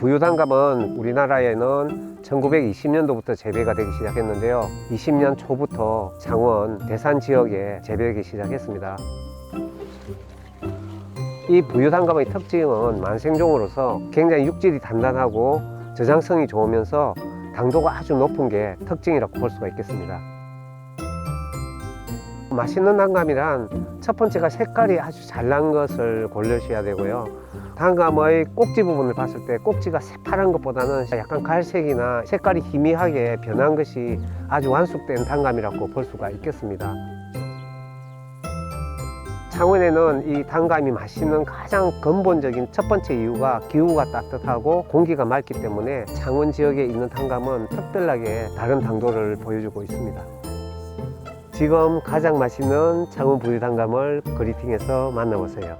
부유단감은 우리나라에는 1920년도부터 재배가 되기 시작했는데요. 20년 초부터 창원, 대산 지역에 재배하기 시작했습니다. 이 부유단감의 특징은 만생종으로서 굉장히 육질이 단단하고 저장성이 좋으면서 당도가 아주 높은 게 특징이라고 볼 수가 있겠습니다. 맛있는 단감이란 첫 번째가 색깔이 아주 잘 난 것을 고르셔야 되고요. 단감의 꼭지 부분을 봤을 때 꼭지가 새파란 것보다는 약간 갈색이나 색깔이 희미하게 변한 것이 아주 완숙된 단감이라고 볼 수가 있겠습니다. 창원에는 이 단감이 맛있는 가장 근본적인 첫 번째 이유가 기후가 따뜻하고 공기가 맑기 때문에 창원 지역에 있는 단감은 특별하게 다른 당도를 보여주고 있습니다. 지금 가장 맛있는 창원 부유 단감을 그리팅에서 만나보세요.